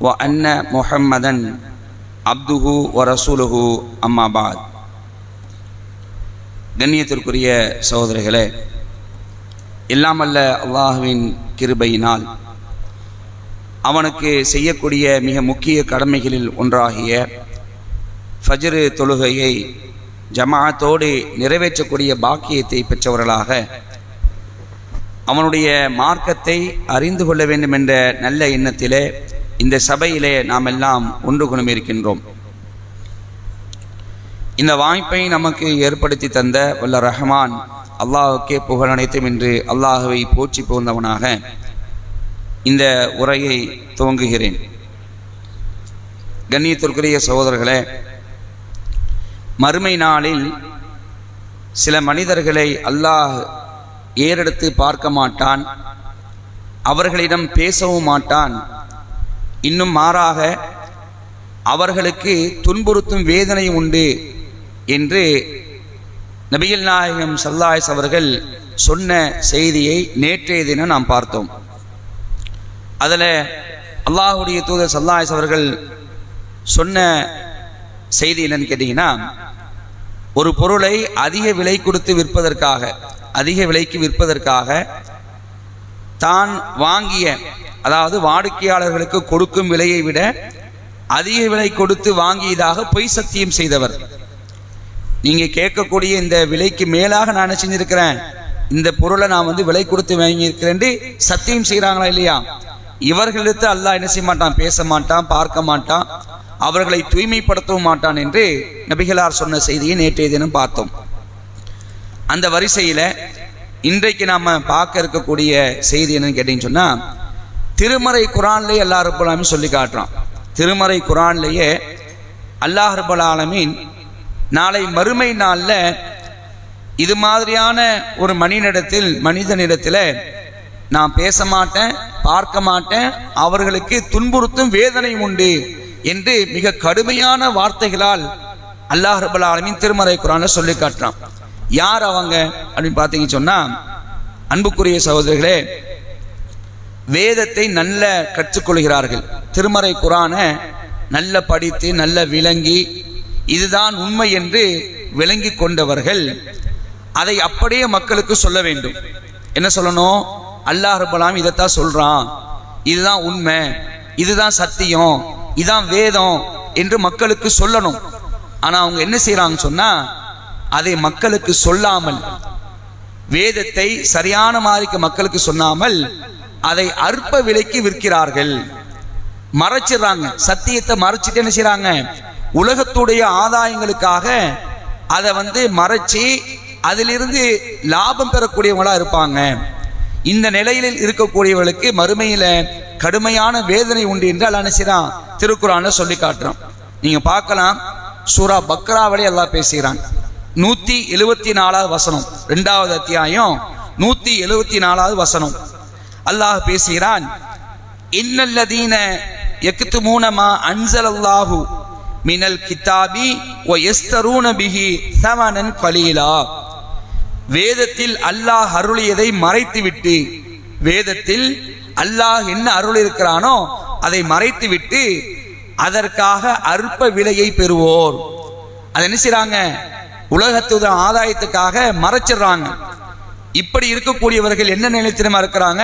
வ அன்ன முஹம்மதன் அப்துஹு ஒ ரசூலுஹு அம்மாபாத் கண்ணியத்திற்குரிய சகோதரிகளே இல்லாமல்ல அல்லாஹுவின் கிருபையினால் அவனுக்கு செய்யக்கூடிய மிக முக்கிய கடமைகளில் ஒன்றாகிய ஃபஜ்ரு தொழுகையை ஜமாத்தோடு நிறைவேற்றக்கூடிய பாக்கியத்தை பெற்றவர்களாக அவனுடைய மார்க்கத்தை அறிந்து கொள்ள வேண்டும் என்ற நல்ல எண்ணத்திலே இந்த சபையிலே நாம் எல்லாம் ஒன்று குணமிருக்கின்றோம். இந்த வாய்ப்பை நமக்கு ஏற்படுத்தி தந்த வல்ல ரஹ்மான் அல்லாஹுக்கே புகழ் அனைத்தும் என்று அல்லாஹுவை போற்றி போந்தவனாக இந்த உரையை துவங்குகிறேன். கண்ணியத்திற்குரிய சகோதரர்களே மறுமை நாளில் சில மனிதர்களை அல்லாஹ் ஏறெடுத்து பார்க்க மாட்டான் அவர்களிடம் பேசவும் மாட்டான் இன்னும் மாறாக அவர்களுக்கு துன்புறுத்தும் வேதனை உண்டு என்று நபிகள் நாயகம் சல்லாய்ஸ் அவர்கள் சொன்ன செய்தியை நேற்றைய தினம் நாம் பார்த்தோம். அதில் அல்லாஹுடைய தூதர் சல்லாய்ஸ் அவர்கள் சொன்ன செய்தி என்னன்னு கேட்டிங்கன்னா ஒரு பொருளை அதிக விலை கொடுத்து விற்பதற்காக அதிக விலைக்கு விற்பதற்காக தான் வாங்கிய அதாவது வாடிக்கையாளர்களுக்கு கொடுக்கும் விலையை விட அதிக விலை கொடுத்து வாங்கியதாக பொய் சத்தியம் செய்தவர். நீங்க கேட்கக்கூடிய இந்த விலைக்கு மேலாக நான் என்ன செஞ்சிருக்கிறேன்? இந்த பொருளை நான் வந்து விலை கொடுத்து வாங்கியிருக்கிறேன் சத்தியம் செய்கிறாங்களா இல்லையா? இவர்களிடத்து அல்லாஹ் என்ன செய்ய மாட்டான்? பேச மாட்டான் பார்க்க மாட்டான் அவர்களை தூய்மைப்படுத்தவும் மாட்டான் என்று நபிகளார் சொன்ன செய்தியை நேற்றைய தினம் பார்த்தோம். அந்த வரிசையில் இன்றைக்கு நாம் பார்க்க இருக்கக்கூடிய செய்தி என்னன்னு கேட்டீங்கன்னு சொன்னால் திருமறை குரான்லேயே அல்லா ரபுல்லாமின் சொல்லி காட்டுறான். திருமறை குரான்லேயே அல்லாஹ் ரபுல் ஆலமீன் நாளை மறுமை நாளில் இது மாதிரியான ஒரு மனிதனிடத்தில் மனிதனிடத்தில் நான் பேச மாட்டேன் பார்க்க மாட்டேன் அவர்களுக்கு துன்புறுத்தும் வேதனை உண்டு என்று மிக கடுமையான வார்த்தைகளால் அல்லாஹ் ரபுல் ஆலமின் திருமறை குரான சொல்லி காட்டுறான். யார் அவங்க? அப்படின்னு பார்த்தீங்க சொன்னால் அன்புக்குரிய சகோதரர்களே வேதத்தை நல்ல கற்றுக்கொள்கிறார்கள். திருமறை குரான நல்ல படித்து நல்ல விளங்கி இதுதான் உண்மை என்று விளங்கி கொண்டவர்கள் அதை அப்படியே மக்களுக்கு சொல்ல வேண்டும். என்ன சொல்லணும்? அல்லாஹ் ரபலாம் இதைத்தான் சொல்கிறான் இதுதான் உண்மை. இதுதான் சத்தியம். இதுதான் வேதம் என்று மக்களுக்கு சொல்லணும். ஆனால் அவங்க என்ன செய்கிறாங்கன்னு சொன்னால் அதை மக்களுக்கு சொல்லாமல் வேதத்தை சரியான மாதிரிக்கு மக்களுக்கு சொன்னாமல் அதை அற்ப விலைக்கு விற்கிறார்கள். மறைச்சிடுறாங்க. சத்தியத்தை மறைச்சிட்டு என்ன செய்யறாங்க உலகத்துடைய ஆதாயங்களுக்காக அதை வந்து மறைச்சி அதிலிருந்து லாபம் பெறக்கூடியவங்களா இருப்பாங்க. இந்த நிலையில் இருக்கக்கூடியவர்களுக்கு மறுமையில கடுமையான வேதனை உண்டு என்று அல்ல நினைச்சான் திருக்குறான சொல்லி காட்டுறோம் நீங்க பார்க்கலாம். சூரா பக்ராவளி எல்லாம் பேசுகிறான். நூத்தி எழுபத்தி நாலாவது வசனம். ரெண்டாவது அத்தியாயம். நூத்தி எழுபத்தி நாலாவது வசனம். அல்லாஹ் பேசுகிறான் இன்னல்லதீன எக்குத்து மூனமா அன்சல் அல்லாஹு மினல் கிதாபி ஓ எஸ்தரூன பிஹி சமனன் கலீலா. வேதத்தில் அல்லாஹ் அருளியதை மறைத்துவிட்டு வேதத்தில் அல்லாஹ் என்ன அருள் இருக்கிறானோ அதை மறைத்துவிட்டு அதற்காக அற்ப விலையை பெறுவோர். அதை என்ன செய்றாங்க? உலகத்துடன் ஆதாயத்துக்காக மறைச்சிடுறாங்க. இப்படி இருக்கக்கூடியவர்கள் என்ன நிலைத்திரமா இருக்கிறாங்க?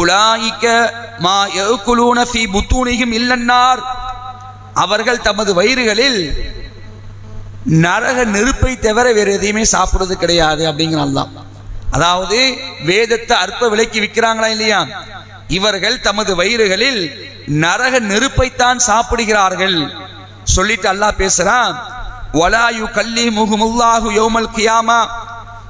உலாயிக்க மா எகுலூன ஃபி புத்தூனிகும் இல்லன்னார். அவர்கள் தமது வயிறுகளில் நரக நெருப்பை தவிர வேறு எதையுமே சாப்பிடுறது கிடையாது அப்படிங்கிறான் அதாவது வேதத்தை அற்ப விலைக்கு விற்கிறாங்களா இல்லையா? இவர்கள் தமது வயிறுகளில் நரக நெருப்பைத்தான் சாப்பிடுகிறார்கள். சொல்லிட்டு அல்லாஹ் பேசுறான் ஒலாயு கல்லி முகுமுல்லாஹு யோமல் கியாமா.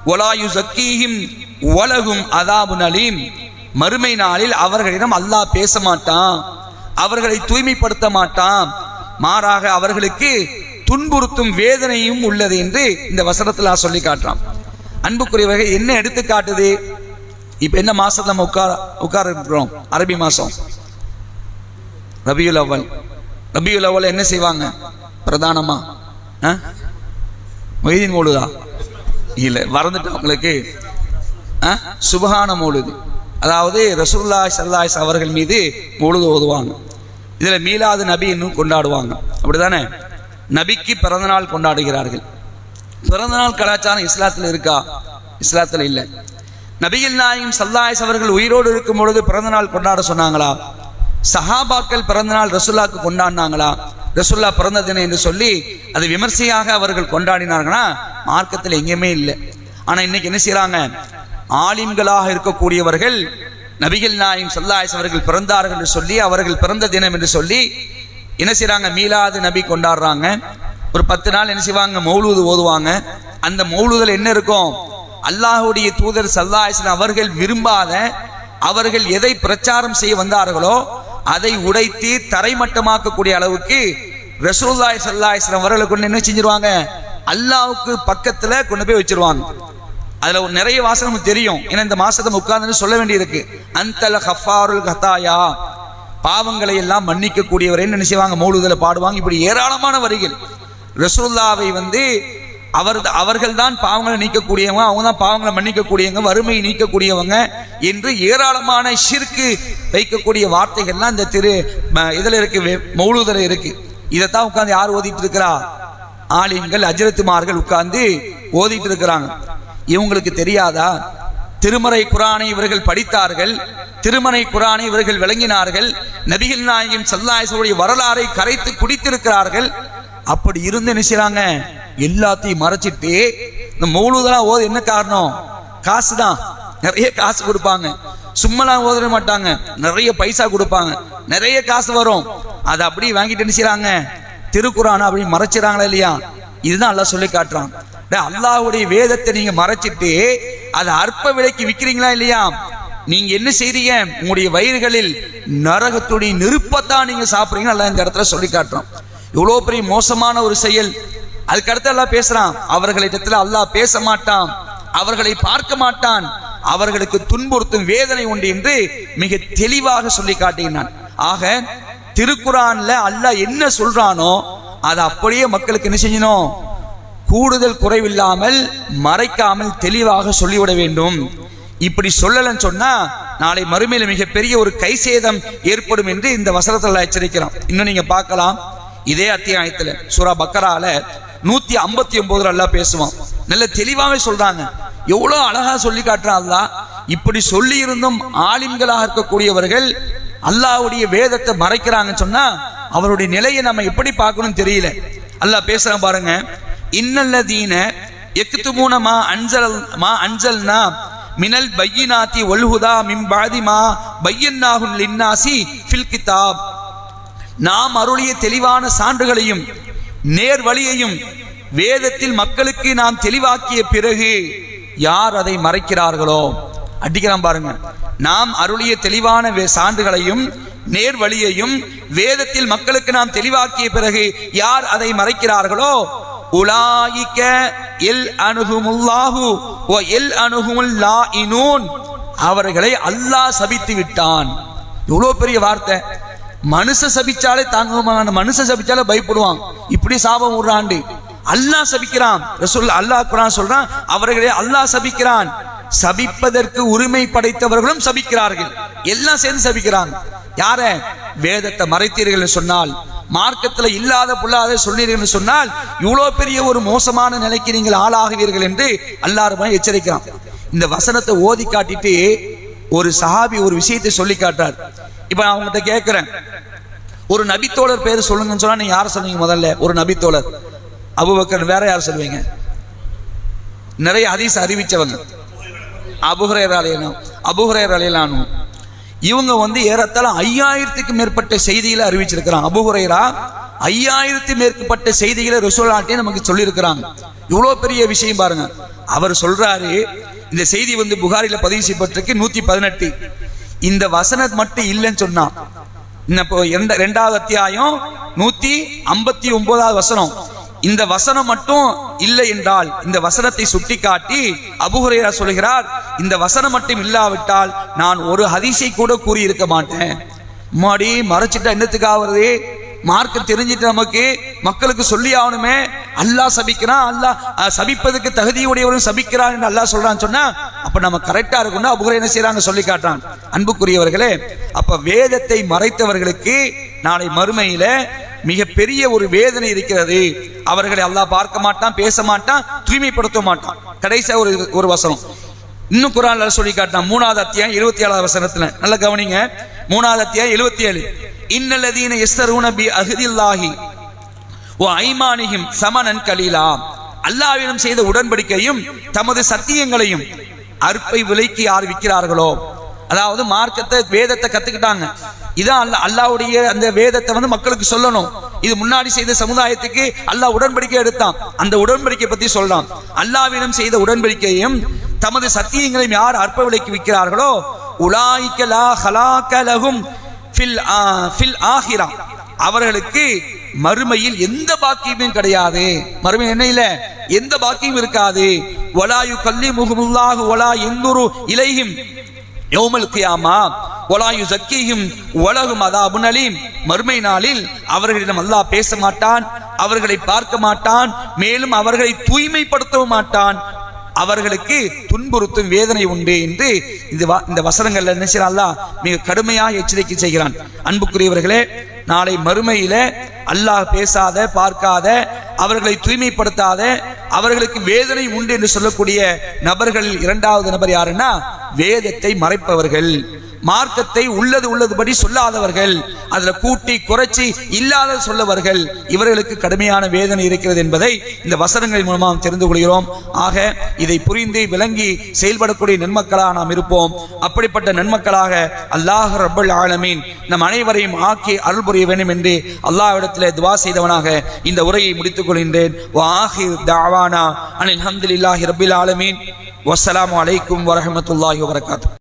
ஒலாயு சக்கீஹிம் உலகும் அதாபு நலீம். மறுமை நாளில் அவர்களிடம் அல்லாஹ் பேச மாட்டான் அவர்களை தூய்மைப்படுத்த மாட்டான். மாறாக அவர்களுக்கு துன்புறுத்தும் வேதனையும் உள்ளது என்று இந்த வசனத்தில் சொல்லி காட்டுறான். அன்புக்குரியவர்கள் என்ன எடுத்து காட்டுது? இப்ப என்ன மாசத்துல நம்ம உட்கார உட்கார இருக்கிறோம்? அரபி மாசம். ரபியுல் அவ்வல். ரபியுல் அவ்வல் என்ன செய்வாங்க? பிரதானமா? ஆ? மொய்தீன் ஓடுதா இல்லை மறந்துட்டு உங்களுக்கு. ஆ? சுபஹான மௌலுது. அதாவது ரசூல்லா சல்லாஸ் அவர்கள் மீது மௌலுது ஓதுவாங்க. இதில் மீலாது நபி இன்னும் கொண்டாடுவாங்க. அப்படிதானே நபிக்கு பிறந்தநாள் கொண்டாடுகிறார்கள். பிறந்தநாள் கலாச்சாரம் இஸ்லாத்தில் இருக்கா? இஸ்லாத்தில் இல்லை. நபிகள் நாயும் சல்லாஸ் அவர்கள் உயிரோடு இருக்கும் பொழுது பிறந்தநாள் கொண்டாட சொன்னாங்களா? சஹாபாக்கள் பிறந்தநாள் ரசுல்லாக்கு கொண்டாடினாங்களா? ரசுல்லா பிறந்த தினம் என்று சொல்லி அது விமர்சையாக அவர்கள் கொண்டாடினார்கள்னா மார்க்கத்தில் எங்கேயுமே இல்லை. ஆனால் இன்னைக்கு என்ன செய்கிறாங்க ஆலிம்களாக இருக்கக்கூடியவர்கள் நபிகள் நாயகம் சல்லாஸ் அவர்கள் பிறந்தார்கள் என்று சொல்லி அவர்கள் பிறந்த தினம் என்று சொல்லி என்ன செய்கிறாங்க மீலாது நபி கொண்டாடுறாங்க. ஒரு பத்து நாள் என்ன செய்வாங்க? மௌலூது ஓதுவாங்க. அந்த மௌலூதில் என்ன இருக்கும்? அல்லாஹுடைய தூதர் சல்லாஹன் அவர்கள் விரும்பாத அவர்கள் எதை பிரச்சாரம் செய்ய வந்தார்களோ அதை உடைத்து தரைமட்டமாக்கக்கூடிய அளவுக்கு ரசூல்லாய் சல்லாஹன் அவர்களை கொண்டு என்ன செஞ்சிருவாங்க? அல்லாவுக்கு பக்கத்தில் கொண்டு போய் வச்சிருவாங்க. அதில் ஒரு நிறைய வாசனை நமக்கு தெரியும். ஏன்னா இந்த மாசத்தை உட்கார்ந்து சொல்ல வேண்டியிருக்கு அந்தல ஹஃபாருல் கத்தாயா. பாவங்களை எல்லாம் மன்னிக்க கூடியவரை என்ன மௌலுதில் பாடுவாங்க. இப்படி ஏராளமான வரிகள். ரசூல்லாவை வந்து அவர் அவர்கள் தான் பாவங்களை நீக்கக்கூடியவங்க அவங்க தான் பாவங்களை மன்னிக்கக்கூடியவங்க வறுமையை நீக்கக்கூடியவங்க என்று ஏராளமான ஷிற்கு வைக்கக்கூடிய வார்த்தைகள்லாம் இந்த திரு ம- இருக்கு வே- இருக்கு. இதைத்தான் உட்காந்து யார் ஓதிட்டு இருக்கிறா? ஆலிம்கள் அஜரத்துமார்கள் உட்கார்ந்து ஓதிட்டு இருக்கிறாங்க. இவங்களுக்கு தெரியாதா? திருமறை குரானை இவர்கள் படித்தார்கள் திருமறை குரானை இவர்கள் விளங்கினார்கள் நபிகள் நாயகம் சல்லாயசருடைய வரலாறை கரைத்து குடித்திருக்கிறார்கள். அப்படி இருந்து நினைச்சாங்க எல்லாத்தையும் மறைச்சிட்டு இந்த மௌலூதெல்லாம் ஓது என்ன காரணம்? காசு தான் நிறைய காசு கொடுப்பாங்க. சும்மாலாம் ஓதிட மாட்டாங்க. நிறைய பைசா கொடுப்பாங்க. நிறைய காசு வரும். அதை அப்படியே வாங்கிட்டு என்ன செய்றாங்க? திருக்குறானை அப்படி மறைச்சிறாங்களா இல்லையா? இதுதான் அல்லாஹ் சொல்லி காட்டுறான். அல்லாவுடைய வேதத்தை நீங்க மறைச்சிட்டு அதை அற்ப விலைக்கு விற்கிறீங்களா இல்லையா? நீங்க என்ன செய்றீங்க? உங்களுடைய வயிறுகளில் நரகத்துடைய நெருப்பத்தான் நீங்க சாப்பிடுறீங்க எல்லாம் இந்த இடத்துல சொல்லி காட்டுறோம் இவ்வளோ பெரிய மோசமான ஒரு செயல். அதுக்கடுத்து அல்லாஹ் பேசுறான் அவர்களிடத்துல அல்லாஹ் பேச மாட்டான் அவர்களை பார்க்க மாட்டான் அவர்களுக்கு துன்புறுத்தும் வேதனை உண்டு என்று மிக தெளிவாக சொல்லி காட்டினான். ஆக திருக்குறான்ல அல்லாஹ் என்ன சொல்றானோ அதை அப்படியே மக்களுக்கு என்ன செய்யணும் கூடுதல் குறைவில்லாமல் மறைக்காமல் தெளிவாக சொல்லிவிட வேண்டும். இப்படி சொல்லலன்னு சொன்னா நாளை மறுமையில மிகப்பெரிய ஒரு கை சேதம் ஏற்படும் என்று இந்த வசனத்துல எச்சரிக்கிறோம் இன்னும் நீங்க பார்க்கலாம் இதே அத்தியாயத்துல சூரா பக்கரால நூத்தி ஐம்பத்தி ஒன்பது அல்லா பேசுவான். நல்ல தெளிவாகவே சொல்றாங்க. எவ்வளவு அழகா சொல்லி காட்டுறான் அல்லா இப்படி சொல்லி இருந்தும் ஆலிம்களாக இருக்கக்கூடியவர்கள் அல்லாவுடைய வேதத்தை மறைக்கிறாங்கன்னு சொன்னா அவருடைய நிலையை நம்ம எப்படி பார்க்கணும் தெரியல. அல்லாஹ் பேசுறான் பாருங்க. இன்னல்லதீன எக்குத்துமூன மா அஞ்சல் மா அஞ்சல்னா மினல் பையினாத்தி ஒல்ஹுதா மின் பாதிமா மா லின்னாசி ஃபில் கிதாப். நாம் அருளிய தெளிவான சான்றுகளையும் நேர் வழியையும் வேதத்தில் மக்களுக்கு நாம் தெளிவாக்கிய பிறகு யார் அதை மறைக்கிறார்களோ? அடிக்கிறான் பாருங்க. நாம் அருளிய தெளிவான சான்றுகளையும் நேர் வழியையும் வேதத்தில் மக்களுக்கு நாம் தெளிவாக்கிய பிறகு யார் அதை மறைக்கிறார்களோ? உலாயிக்க எல் அணுகுமுல்லாஹு ஓ எல் அணுகுமுல்லா இனூன் அவர்களை அல்லாஹ் சபித்து விட்டான். இவ்வளோ பெரிய வார்த்தை. மனுஷ சபிச்சாலே தாங்க மனுஷ சபிச்சாலே பயப்படுவான். இப்படி சாபம் விடுறாண்டு அல்லாஹ் சபிக்கிறான். ரசூல் அல்லாஹ் குரான் சொல்றான் அவர்களே அல்லாஹ் சபிக்கிறான். சபிப்பதற்கு உரிமை படைத்தவர்களும் சபிக்கிறார்கள். எல்லாம் சேர்ந்து சபிக்கிறாங்க யார? வேதத்தை மறைத்தீர்கள் என்று சொன்னால் மார்க்கத்துல இல்லாத புல்லாத சொன்னீர்கள் சொன்னால் இவ்வளவு பெரிய ஒரு மோசமான நிலைக்கு நீங்கள் ஆளாகுவீர்கள் என்று அல்லாருமே எச்சரிக்கிறான். இந்த வசனத்தை ஓதி காட்டிட்டு ஒரு சஹாபி ஒரு விஷயத்தை சொல்லி காட்டார் இப்ப நான் உங்ககிட்ட கேட்கிறேன் ஒரு நபித்தோழர் பேர் சொல்லுங்கன்னு சொன்னா நீங்கள் யாரை சொல்லுவீங்க முதல்ல? ஒரு நபித்தோழர். அபுபக்கர் வேற யார் சொல்லுவீங்க? நிறைய அதிச அறிவிச்சவங்க. அபுஹரேர் அலையலாம் அபுஹரேர் அலையலானும் இவங்க வந்து ஏறத்தாழ ஐயாயிரத்துக்கு மேற்பட்ட செய்திகளை அறிவிச்சிருக்கிறாங்க. அபுஹுரைரா ஐயாயிரத்து மேற்பட்ட செய்திகளை ரசூலாட்டே நமக்கு சொல்லியிருக்கிறாங்க. இவ்வளோ பெரிய விஷயம் பாருங்க. அவர் சொல்றாரு இந்த செய்தி வந்து புகாரில பதிவு செய்யப்பட்டிருக்கு நூத்தி பதினெட்டு. இந்த வசனம் மட்டும் இல்லைன்னு சொன்னான் இந்த ரெண்டாவது அத்தியாயம் நூத்தி ஐம்பத்தி ஒன்பதாவது வசனம். இந்த வசனம் மட்டும் இல்லை என்றால் இந்த வசனத்தை சுட்டி காட்டி அபுஹுரேரா சொல்கிறார் இந்த வசனம் மட்டும் இல்லாவிட்டால் நான் ஒரு ஹதீஸை கூட கூறியிருக்க மாட்டேன். மாடி மறைச்சிட்டா என்னத்துக்காக வருது? மார்க்க தெரிஞ்சிட்டு நமக்கு மக்களுக்கு சொல்லி ஆகணுமே. அல்லாஹ் சபிக்கிறான் அல்லாஹ் சபிப்பதுக்கு தகுதியுடையவரும் சபிக்கிறான் என்று அல்லாஹ் சொல்றான்னு சொன்னா அப்ப நம்ம கரெக்டா இருக்கணும் அபுகரை என்ன செய்யறாங்க சொல்லி காட்டுறான் அன்புக்குரியவர்களே அப்ப வேதத்தை மறைத்தவர்களுக்கு நாளை மறுமையில மிகப்பெரிய ஒரு வேதனை இருக்கிறது. அவர்களை அல்லாஹ் பார்க்க மாட்டான் பேச மாட்டான் தூய்மைப்படுத்த மாட்டான். கடைசியா ஒரு ஒரு வசனம். இன்னும் குரான் சொல்லி காட்டான் மூணாவது அத்தியாயம் இருபத்தி ஏழாவது வசனத்துல. நல்ல கவனிங்க. மூணாவது அத்தியாயம் எழுபத்தி ஏழு. இன்னல்லதீன எஸ்தரூன பி அஹ்தில்லாஹி ஓ ஐமானியும் சமனன் கலீலா அல்லாஹ்விடம் செய்த உடன்படிக்கையும் தமது சத்தியங்களையும் அற்பை விலைக்கு யார் விற்கிறார்களோ. அதாவது மார்க்கத்தை வேதத்தை கத்துக்கிட்டாங்க. இதான் அல்ல அல்லாவுடைய அந்த வேதத்தை வந்து மக்களுக்கு சொல்லணும். இது முன்னாடி செய்த சமுதாயத்துக்கு அல்லாஹ் உடன்படிக்கை எடுத்தான். அந்த உடன்படிக்கை பத்தி சொல்றான். அல்லாவிடம் செய்த உடன்படிக்கையும் தமது சத்தியங்களையும் யார் அற்ப விலைக்கு விற்கிறார்களோ உலாய்கலா ஹலாக்கலகும் ஃபில் ஃபில் ஆஹிரா. அவர்களுக்கு மறுமையில் எந்த பாக்கியமும் கிடையாது. மறுமை என்ன இல்ல? எந்த பாக்கியம் இருக்காது. ஒலாயு கல்லி முகமுல்லாஹு ஒலா எந்தொரு இலையும் யௌமல் கியாமா. வலாயு சக்கியும் உலகும் அதாபுன் அலீம். மறுமை நாளில் அவர்களிடம் அல்லாஹ் பேச மாட்டான் அவர்களை பார்க்க மாட்டான் மேலும் அவர்களை தூய்மைப்படுத்தவும் மாட்டான். அவர்களுக்கு துன்புறுத்தும் வேதனை உண்டு என்று இந்த வ- இந்த வசனங்கள்ல என்ன மிக கடுமையாக எச்சரிக்கை செய்கிறான். அன்புக்குரியவர்களே நாளை மறுமையில அல்லாஹ் பேசாத பார்க்காத அவர்களை தூய்மைப்படுத்தாத அவர்களுக்கு வேதனை உண்டு என்று சொல்லக்கூடிய நபர்களில் இரண்டாவது நபர் யாருன்னா வேதத்தை மறைப்பவர்கள். மார்க்கத்தை உள்ளது உள்ளதுபடி சொல்லாதவர்கள் அதுல கூட்டி குறைச்சி இல்லாத சொல்லவர்கள் இவர்களுக்கு கடுமையான வேதனை இருக்கிறது என்பதை இந்த வசனங்களின் மூலமாக தெரிந்து கொள்கிறோம். ஆக இதை புரிந்து விளங்கி செயல்படக்கூடிய நன்மக்களாக நாம் இருப்போம். அப்படிப்பட்ட நன்மக்களாக அல்லாஹ் ரப்பல் ஆலமீன் நம் அனைவரையும் ஆக்கி அருள் புரிய வேண்டும் என்று அல்லாஹ்விடத்தில் துவா செய்தவனாக இந்த உரையை முடித்துக் கொள்கின்றேன். வாஹிர் தாவானா அனில் ஹம்துலில்லாஹி ரபில் ஆலமீன். வஸ்ஸலாமு அலைக்கும் வரஹ்மத்துல்லாஹி